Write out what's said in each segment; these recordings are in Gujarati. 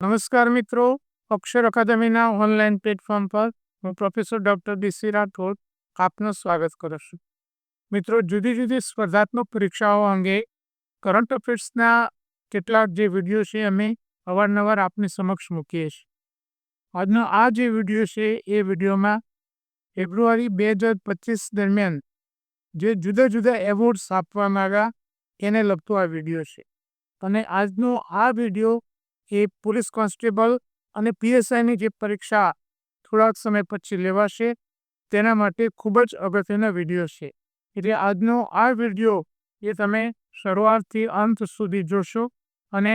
નમસ્કાર મિત્રો, અક્ષર અકાદમીના ઓનલાઈન પ્લેટફોર્મ પર હું પ્રોફેસર ડૉક્ટર બીસી રાઠોડ આપનું સ્વાગત કરું છું. મિત્રો, જુદી જુદી સ્પર્ધાત્મક પરીક્ષાઓ અંગે કરંટ અફેર્સના કેટલાક જે વીડિયો છે અમે અવારનવાર આપની સમક્ષ મૂકીએ છીએ. આજનો આ જે વીડિયો છે, એ વિડીયોમાં ફેબ્રુઆરી બે હજાર પચીસ દરમિયાન જે જુદા જુદા એવોર્ડ્સ આપવામાં આવ્યા, એને લગતો આ વીડિયો છે. અને આજનો આ વીડિયો એ પોલીસ કોન્સ્ટેબલ અને પીએસઆઈની જે પરીક્ષા થોડાક સમય પછી લેવાશે, તેના માટે ખૂબ જ અગત્યના વીડિયો છે. એટલે આજનો આ વીડિયો એ તમે શરૂઆતથી અંત સુધી જોશો અને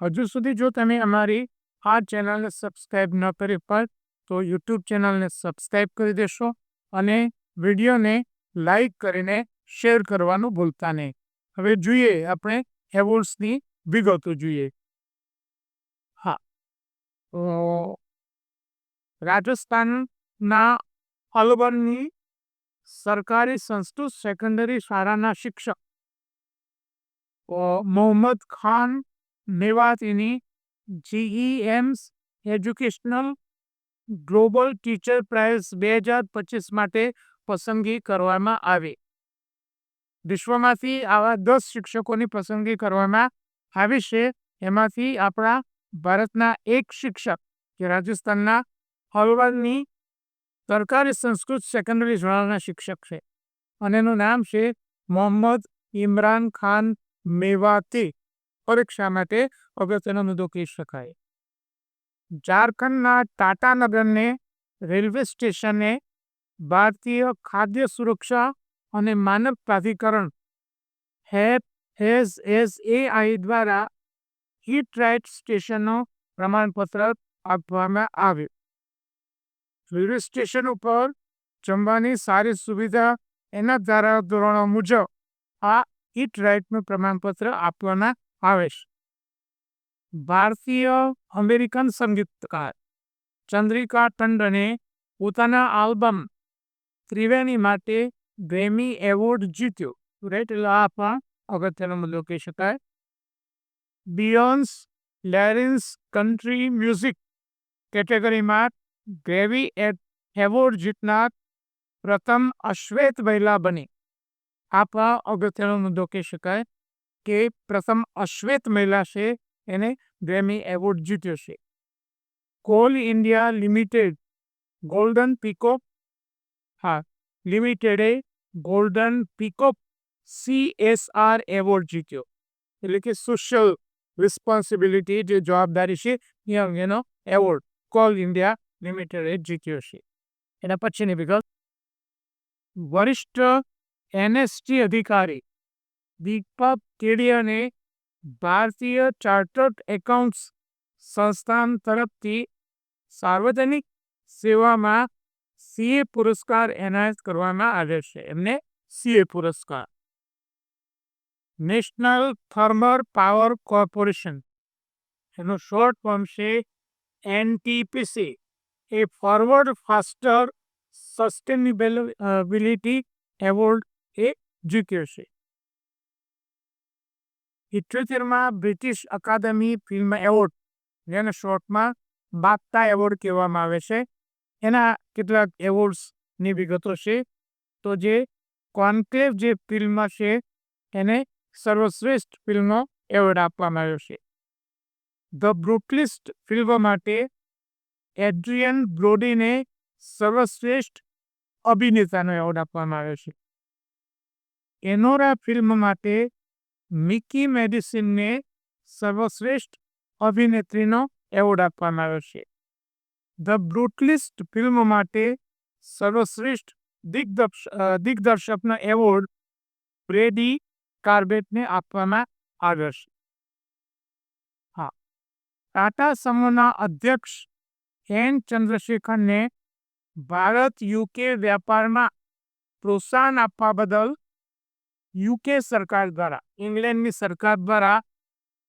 હજુ સુધી જો તમે અમારી આ ચેનલને સબસ્ક્રાઈબ ન કરી પર તો યુટ્યુબ ચેનલને સબસ્ક્રાઈબ કરી દેશો અને વિડીયોને લાઈક કરીને શેર કરવાનું ભૂલતા નહીં. હવે જોઈએ આપણે એવોર્ડ્સની વિગતો જોઈએ. રાજસ્થાનના અલવરની સરકારી સંસ્કૃત સેકન્ડરી શાળાના શિક્ષક. Mohammad Khan મેવાતીની GEMS educational global teacher prize બે હજાર પચીસ માટે પસંદગી કરવામાં આવી. વિશ્વમાંથી આવા દસ શિક્ષકોની પસંદગી કરવામાં આવી છે. એમાંથી આપણા ભારતના એક શિક્ષક કે રાજસ્થાનના હળવદની સરકારી સંસ્કૃત સેકન્ડરી શાળાના શિક્ષક છે. અને એનું નામ છે મોહમ્મદ ઇમરાન ખાન મેવાતી. પરીક્ષા માટે અગત્યનો મુદ્દો કહી શકાય. ઝારખંડના ટાટાનગરને રેલવે સ્ટેશને ભારતીય ખાદ્ય સુરક્ષા અને માનવ પ્રાધિકરણ હેપ એસ એસ એ આઈ દ્વારા હીટ રાઇટ સ્ટેશનનો પ્રમાણપત્ર આપવામાં આવ્યું. રેલવે સ્ટેશન ઉપર જમવાની સારી સુવિધા એના ધારા ધોરણો મુજબ આ હીટ રાઇટનું પ્રમાણપત્ર આપવામાં આવે છે. ભારતીય અમેરિકન સંગીતકાર ચંદ્રિકા ટંડને પોતાના આલ્બમ ત્રિવેણી માટે ગ્રેમી એવોર્ડ જીત્યો. રાઈટ, એટલે આ પણ અગત્યનો મુદ્દો કહી શકાય. બિયોન્સ, લેરિન્સ કન્ટ્રી મ્યુઝિક કેટેગરીમાં ગ્રેવી એટ એવોર્ડ જીતનાર પ્રથમ અશ્વેત મહિલા બની. આ પણ અગત્યનો મુદ્દો કહી શકાય કે પ્રથમ અશ્વેત મહિલા છે, એને ગ્રેમી એવોર્ડ જીત્યો છે. Coal India limited golden peacock હા, લિમિટેડે ગોલ્ડન પીકોપ સીએસઆર એવોર્ડ જીત્યો. એટલે કે સોશિયલ રિસ્પોન્સિબિલિટી જે જવાબદારી છે, એ અંગેનો એવોર્ડ કોલ ઇન્ડિયા લિમિટેડે જીત્યો છે. એના પછીની વિગત. વરિષ્ઠ એનએસટી અધિકારી દીપક કેડિયાને ભારતીય ચાર્ટર્ડ એકાઉન્ટ્સ સંસ્થાન તરફથી સાર્વજનિક સેવામાં સીએ પુરસ્કાર એનાયત કરવામાં આવ્યો છે. એમને સીએ પુરસ્કાર. National thermal power corporation. એનું શોર્ટ ફોર્મ છે એનટીપીસી. એ ફોરવર્ડ ફાસ્ટર સસ્ટેનેબિલિટી એવોર્ડ એ જીત્યો છે. ઇઠ્યોતેરમાં બ્રિટિશ અકાદમી ફિલ્મ એવોર્ડ જેને શોર્ટમાં બાગતા એવોર્ડ કહેવામાં આવે છે. એના કેટલાક એવોર્ડ્સની વિગતો છે. તો જે કોન્ક્લેવ જે ફિલ્મ છે, એને સર્વશ્રેષ્ઠ ફિલ્મનો એવોર્ડ આપવામાં આવ્યો છે. ધ બ્રુટલિસ્ટ ફિલ્મ માટે એડ્રિયન બ્રોડીને સર્વશ્રેષ્ઠ અભિનેતાનો એવોર્ડ આપવામાં આવ્યો છે. એનોરા ફિલ્મ માટે મિકી મેડિસિનને સર્વશ્રેષ્ઠ અભિનેત્રીનો એવોર્ડ આપવામાં આવ્યો છે. ધ બ્રુટલિસ્ટ ફિલ્મ માટે સર્વશ્રેષ્ઠ દિગ્દર્શ દિગ્દર્શકનો એવોર્ડ બ્રેડી કાર્બેટને આપવામાં આવ્યો છે. હા. ટાટા સમૂહના અધ્યક્ષ એન ચંદ્રશેખરને ભારત યુકે વ્યાપારમાં પ્રોત્સાહન આપવા બદલ યુકે સરકાર દ્વારા, ઇંગ્લેન્ડની સરકાર દ્વારા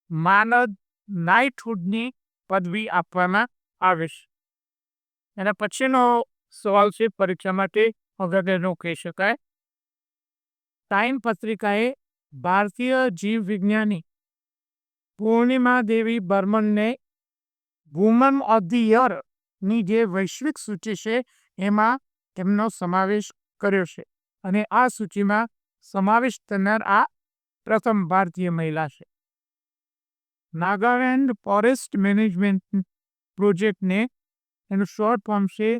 માનદ નાઇટહુડની પદવી આપવામાં આવે છે. એના પછીનો સવાલ છે, પરીક્ષા માટે અગત્યનો કહી શકાય. ટાઈમ પત્રિકાએ ભારતીય જીવ વિજ્ઞાની પૂર્ણિમા દેવી બર્મનને વુમન ઓફ ધી યરની જે વૈશ્વિક સૂચિ છે, એમાં તેમનો સમાવેશ કર્યો છે અને આ સૂચિમાં સમાવેશ થનાર આ પ્રથમ ભારતીય મહિલા છે. નાગાલેન્ડ ફોરેસ્ટ મેનેજમેન્ટ પ્રોજેક્ટને એનું શોર્ટ ફોર્મ છે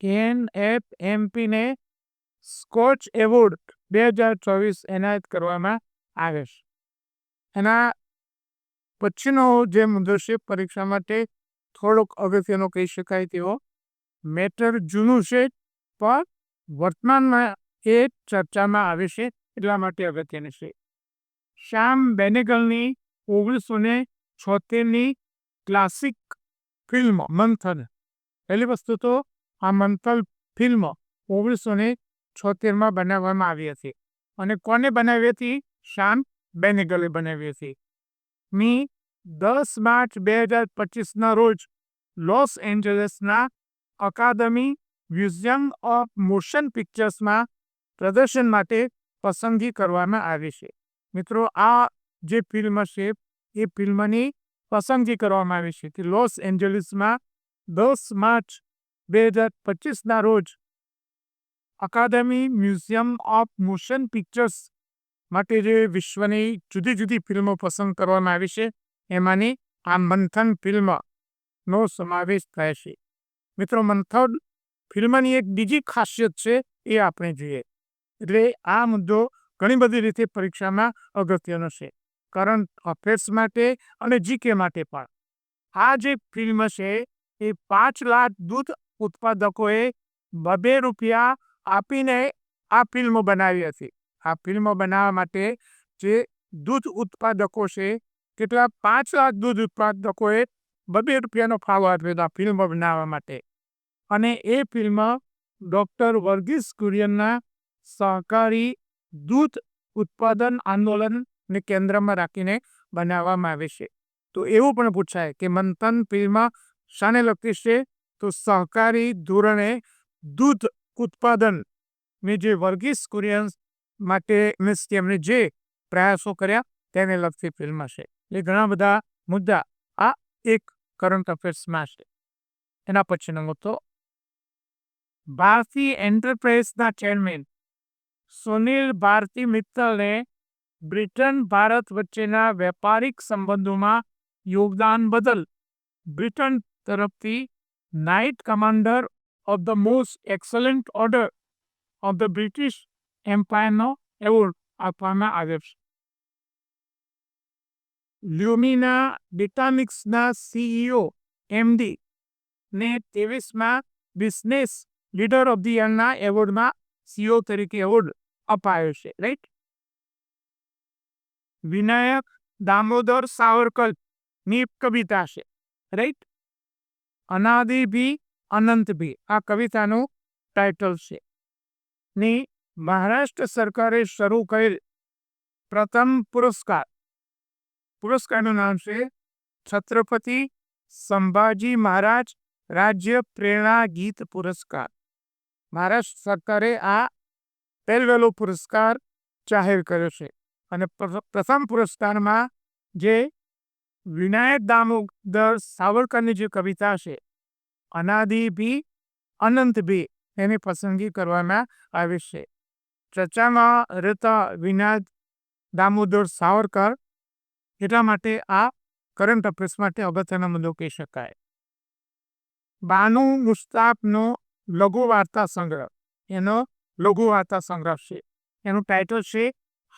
એન એફ એમપીને સ્કોચ એવોર્ડ બે હજાર ચોવીસ એનાયત કરવામાં આવે છે એના પછીનો જે મુદ્દો છે, પરીક્ષા માટે થોડોક અગત્યનો કહી શકાય તેવો. મેટર જૂનું છે, પણ વર્તમાનમાં એ ચર્ચામાં આવે છે, એટલા માટે અગત્યની છે. શ્યામ બેનેગલની ઓગણીસો ને છોતેરની ક્લાસિક ફિલ્મ મંથન. પહેલી વસ્તુ તો આ મંથન ફિલ્મ ઓગણીસો ને છોતેરમાં બનાવવામાં આવી હતી. અને કોને બનાવી હતી? શ્યામ બેનેગલે બનાવી હતી. મી દસ માર્ચ બે હજાર પચીસના રોજ લોસ એન્જલસના અકાદમી મ્યુઝિયમ ઓફ મોશન પિક્ચર્સમાં પ્રદર્શન માટે પસંદગી કરવામાં આવી છે. મિત્રો, આ જે ફિલ્મ છે, એ ફિલ્મની પસંદગી કરવામાં આવી છે કે લોસ એન્જલિસમાં દસ માર્ચ બે હજાર પચીસના રોજ અકાદમી મ્યુઝિયમ ઓફ મોશન પિક્ચર્સ માટે જે વિશ્વની જુદી જુદી ફિલ્મો પસંદ કરવામાં આવી છે, એમાંની આ મંથન ફિલ્મનો સમાવેશ થાય છે. મિત્રો, મંથન ફિલ્મની એક બીજી ખાસિયત છે, એ આપણે જોઈએ. એટલે આ મુદ્દો ઘણી બધી રીતે પરીક્ષામાં અગત્યનો છે. કરંટ અફેર્સ માટે અને જીકે માટે પણ. આ જે ફિલ્મ છે, એ પાંચ લાખ દૂધ ઉત્પાદકોએ બબે રૂપિયા આપીને આ ફિલ્મ બનાવી હતી. આ ફિલ્મ બનાવવા માટે જે દૂધ ઉત્પાદકો છે, કેટલા પાંચ લાખ દૂધ ઉત્પાદકોએ બબે રૂપિયાનો ફાળો આપ્યો હતો આ ફિલ્મ બનાવવા માટે. અને એ ફિલ્મ ડૉક્ટર વર્ગીસ કુરિયનના સહકારી દૂધ ઉત્પાદન આંદોલનને કેન્દ્રમાં રાખીને બનાવવામાં આવે છે. તો એવું પણ પૂછાય કે મંથન ફિલ્મ શાને લગતી છે? તો સહકારી ધોરણે દૂધ ઉત્પાદનની જે વર્ગીસ કુરિયન માટે મીન્સ કે એમણે જે પ્રયાસો કર્યા તેને લગતી ફિલ્મ છે એ ઘણા બધા મુદ્દા આ એક કરંટ અફેર્સમાં છે એના પછીનો મુદ્દો. ભારતી એન્ટરપ્રાઇઝના ચેરમેન સુનિલ ભારતી મિત્તલને બ્રિટન, ભારત વચ્ચેના વેપારિક સંબંધોમાં યોગદાન બદલ બ્રિટન તરફથી knight commander of the most excellent order of the British એમ્પાયરનો award આપવામાં આવ્યો છે. લ્યુમિના ડિટામિક્સના સીઈઓ એમડી ને ત્રેવીસમાં બિઝનેસ લીડર ઓફ ધી યરના એવોર્ડમાં સીઓ તરીકે એવોર્ડ અપાયો છે, રાઈટ? વિનાયક દામોદર સાવરકરની કવિતા છે, રાઈટ? અનાદિ ભી અનંત ભી આ કવિતાનું ટાઇટલ છે. ની મહારાષ્ટ્ર સરકારે શરૂ કરેલ પ્રથમ પુરસ્કાર. પુરસ્કારનું નામ છે છત્રપતિ સંભાજી મહારાજ રાજ્ય પ્રેરણા ગીત પુરસ્કાર. મહારાષ્ટ્ર સરકારે આ પહેલવેલો પુરસ્કાર જાહેર કર્યો છે અને પ્રથમ પુરસ્કારમાં જે વિનાયક દામોદર સાવરકરની જે કવિતા છે, અનાદિ બી અનંત બી એની પસંદગી કરવામાં આવી છે. ચર્ચામાં રહેતા વિનાયક દામોદર સાવરકર એટલા માટે આ કરંટ અફેર્સ માટે અગત્યના મુદ્દો કહી શકાય. બાનુ મુસ્તાફનો લઘુ વાર્તા સંગ્રહ. એનો લઘુ વાર્તા સંગ્રહ છે. એનું ટાઇટલ છે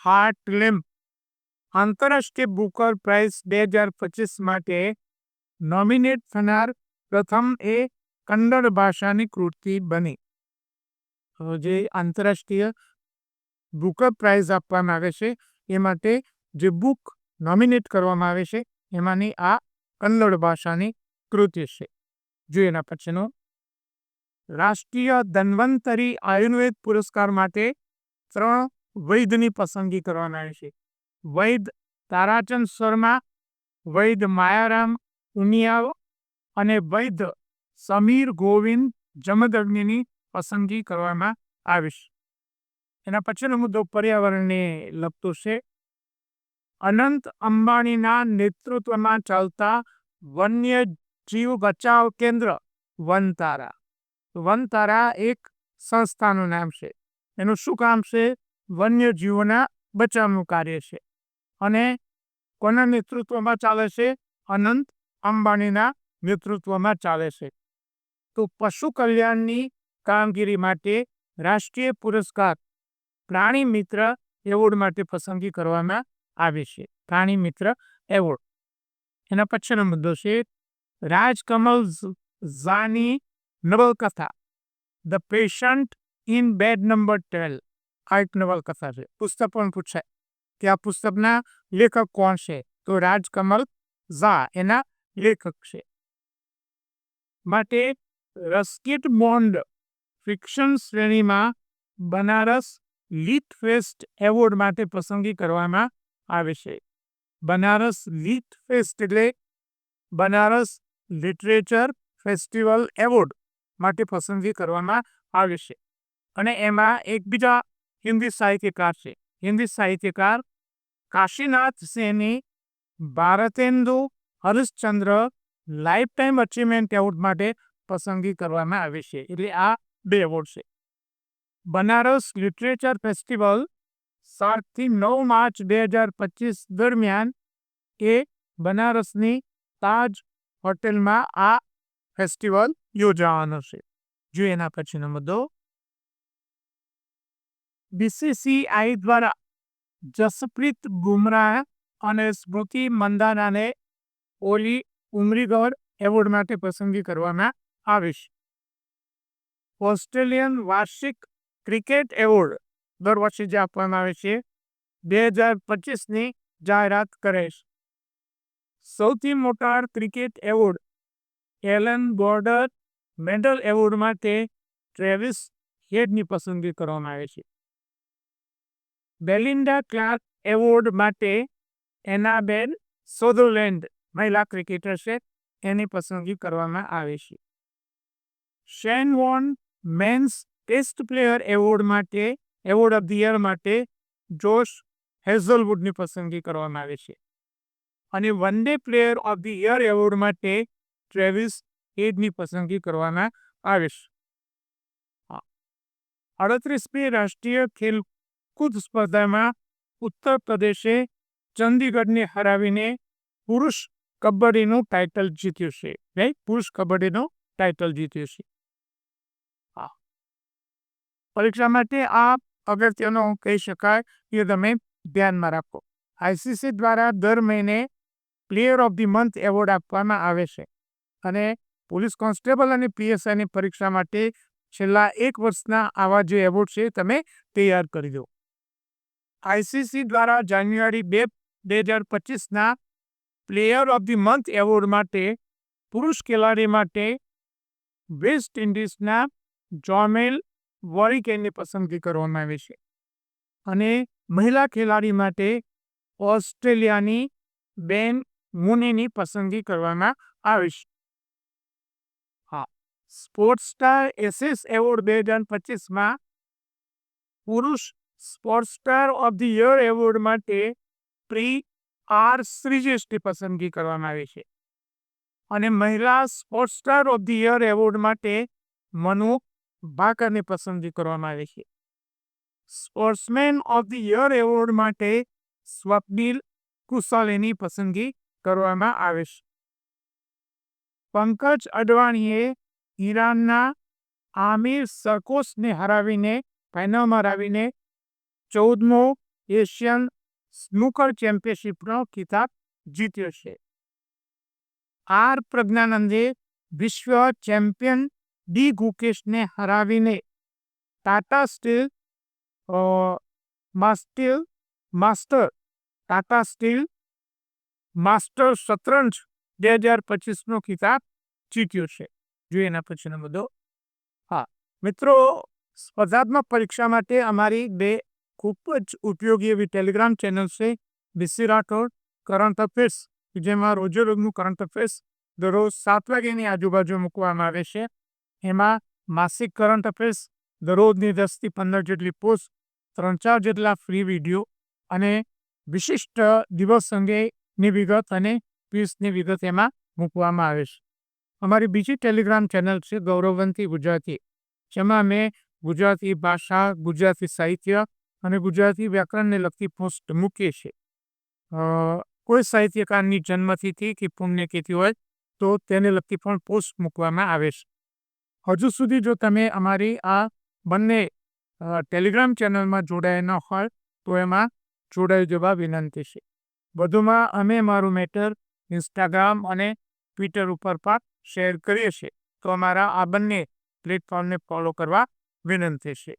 હાર્ટ લેમ્પ આંતરરાષ્ટ્રીય બુકર પ્રાઇઝ બે હજાર પચીસ માટે નોમિનેટ થનાર પ્રથમ એ કન્નડ ભાષાની કૃતિ બની. જે આંતરરાષ્ટ્રીય બુકર પ્રાઇઝ આપવામાં આવે છે. એ માટે જે બુક નોમિનેટ કરવામાં આવે છે, એમાંની આ કન્નડ ભાષાની કૃતિ છે. જોઈએ એના પછીનો. રાષ્ટ્રીય ધન્વંતરી આયુર્વેદ પુરસ્કાર માટે ત્રણ વૈદની પસંદગી કરવામાં આવી છે. વૈદ તારાચંદ શર્મા, વૈદ માયારામ ઉનિયાવ અને વૈદ સમીર ગોવિંદ જમદગ્નિની પસંદગી કરવામાં આવી છે. એના પછીનો મુદ્દો પર્યાવરણને લગતો છે. અનંત અંબાણીના નેતૃત્વમાં ચાલતા વન્ય જીવ બચાવ કેન્દ્ર વનતારા. વનતારા એક સંસ્થાનું નામ છે. એનું શું કામ છે? વન્ય જીવોના બચાવનું કાર્ય છે. અને કોના નેતૃત્વમાં ચાલે છે? અનંત અંબાણીના નેતૃત્વમાં ચાલે છે. તો પશુ કલ્યાણની કામગીરી માટે રાષ્ટ્રીય પુરસ્કાર પ્રાણી મિત્ર એવોર્ડ માટે પસંદગી કરવામાં આવે છે. પ્રાણી મિત્ર એવોર્ડ. એના પછીનો મુદ્દો છે, રાજકમલ ઝાની નવલકથા. The patient in bed number twelve. આ એક નવલકથા છે. પુસ્તક પણ પૂછાય. કે આ પુસ્તકના લેખક કોણ છે? તો રાજકમલ ઝા એના લેખક છે. માટે રસ્કિટ બોન્ડ ફિક્શન શ્રેણીમાં બનારસ લીટ ફેસ્ટ એવોર્ડ માટે પસંદગી કરવામાં આવે છે. બનારસ લીટફેસ્ટ એટલે બનારસ લિટરેચર ફેસ્ટિવલ એવોર્ડ માટે પસંદગી કરવામાં આવે છે. અને એમાં એક બીજા હિન્દી સાહિત્યકાર છે. હિન્દી સાહિત્યકાર Kashinath સેની Bharatendu Harishchandra lifetime achievement award માટે પસંદગી કરવામાં આવી છે. એટલે આ બે એવોર્ડ છે. બનારસ લિટરેચર ફેસ્ટિવલ, સાતથી નવ માર્ચ બે હજાર પચીસ દરમિયાન એ બનારસની તાજ હોટેલમાં આ ફેસ્ટિવલ યોજાવાનો છે. જો એના પછીનો મુદ્દો બીસીસીઆઈ દ્વારા જસપ્રીત બુમરાહ અને સ્મૃતિ મંદાનાને ઓલી ઉમરીગર એવોર્ડ માટે પસંદગી કરવામાં આવી છે. ઓસ્ટ્રેલિયન વાર્ષિક ક્રિકેટ એવોર્ડ દર વર્ષે જે આપવામાં આવે છે, બે હજાર પચીસની જાહેરાત કરે છે. સૌથી મોટા cricket award Allan Border medal award માટે ટ્રેવિસ હેડની પસંદગી કરવામાં આવે છે. બેલિન્ડા ક્લાર્ક એવોર્ડ માટે એનાબેન સોધરલેન્ડ મહિલા ક્રિકેટર છે, એની પસંદગી કરવામાં આવે છે. Shane Warne men's test player award માટે, એવોર્ડ ઓફ ધ યર માટે જોશ હેઝલવુડની પસંદગી કરવામાં આવે છે. અને one day player of the year award માટે ટ્રેવિસ હેડની પસંદગી કરવામાં આવે છે. અડત્રીસમી રાષ્ટ્રીય ખેલકૂદ સ્પર્ધામાં ઉત્તર પ્રદેશે ચંદીગઢને હરાવીને પુરુષ કબડ્ડીનું ટાઇટલ જીત્યું છે. રાઈટ પુરુષ કબડ્ડીનું ટાઇટલ જીત્યું છે. પરીક્ષા માટે આ અગત્યનો કહી શકાય એ તમે ધ્યાનમાં રાખો. આઈસીસી દ્વારા દર મહિને player of the month award આપવામાં આવે છે અને પોલીસ કોન્સ્ટેબલ અને પીએસઆઈની પરીક્ષા માટે છેલ્લા એક વર્ષના આવા જે એવોર્ડ છે તમે તૈયાર કરી દો. આઈસીસી દ્વારા જાન્યુઆરી બે બે હજાર પચીસના player of the month award માટે પુરુષ ખેલાડી માટે વેસ્ટ ઇન્ડિઝના જોમેલ વોરિકેનની પસંદગી કરવામાં આવી છે? અને મહિલા ખેલાડી માટે ઓસ્ટ્રેલિયાની બેન મુનીની પસંદગી કરવામાં આવી છે. હા, સ્પોર્ટ્સ સ્ટાર એસિસ એવોર્ડ બે હજાર પચીસમાં પુરુષ sports star of the year award માટે પ્રી આર શ્રીજેશની પસંદગી કરવામાં આવી છે. અને મહિલા sports star of the year award માટે મનુ ભાકરની પસંદગી કરવામાં આવી છે. Sportsman of the year award માટે સ્વપ્નિલ કુશાલેની પસંદગી કરવામાં આવે છે. પંકજ અડવાણીએ ઈરાનના આમિર સરકોસને હરાવીને, ફાઇનલમાં હરાવીને ચૌદમો એશિયન સ્નૂકર ચેમ્પિયનશિપનો ખિતાબ જીત્યો છે. આર પ્રજ્ઞાનંદે વિશ્વ ચેમ્પિયન ડી ગુકેશને હરાવીને ટાટા સ્ટીલ માસ્ટીલ માસ્ટર, ટાટા સ્ટીલ માસ્ટર શતરંજ બે હજાર પચીસનો ખિતાબ જીત્યો છે. જોઈએ એના પછીનો મુદ્દો. હા, મિત્રો, સ્પર્ધાત્મક પરીક્ષા માટે અમારી બે ખૂબ જ ઉપયોગી એવી ટેલિગ્રામ ચેનલ છે બીસી રાઠોડ, કરંટ અફેર્સ જેમાં રોજે રોજનું કરંટ અફેર્સ દરરોજ સાત વાગ્યાની આજુબાજુ મૂકવામાં આવે છે. એમાં માસિક કરંટ અફેર્સ દરરોજની દસથી પંદર જેટલી પોસ્ટ, ત્રણ ચાર જેટલા ફ્રી વીડિયો અને વિશિષ્ટ દિવસ અંગેની વિગત અને ક્વિઝની વિગત એમાં મૂકવામાં આવે છે. અમારી બીજી ટેલિગ્રામ ચેનલ છે ગૌરવવંતી ગુજરાતી, જેમાં અમે ગુજરાતી ભાષા, ગુજરાતી સાહિત્ય અને ગુજરાતી વ્યાકરણને લગતી પોસ્ટ મૂકીએ છીએ. કોઈ સાહિત્યકારની જન્મતિથિ કે પુણ્યતિથિ હોય તો તેને લગતી પણ પોસ્ટ મૂકવામાં આવે છે. હજુ સુધી જો તમે અમારી આ બંને ટેલિગ્રામ ચેનલમાં જોડાયા ન હોય, તો એમાં જોડાઈ જવા વિનંતી છે. વધુમાં અમે મારું મેટર ઇન્સ્ટાગ્રામ અને ટ્વિટર ઉપર પણ શેર કરીએ છીએ. તો અમારા આ બંને પ્લેટફોર્મને ફોલો કરવા વિનંતી છે.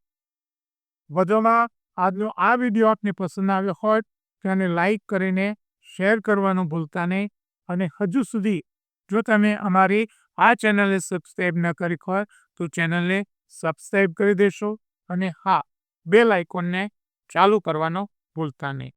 વધુમાં આજનો આ વીડિયો આપને પસંદ આવ્યો હોય, તો એને લાઈક કરીને શેર કરવાનું ભૂલતા નહીં. અને હજુ સુધી જો તમે અમારી આ ચેનલને સબસ્ક્રાઈબ ન કરી હોય તો ચેનલને સબસ્ક્રાઈબ કરી દેશો અને હા, બેલ આઇકોનને ચાલુ કરવાનો ભૂલતા નહીં.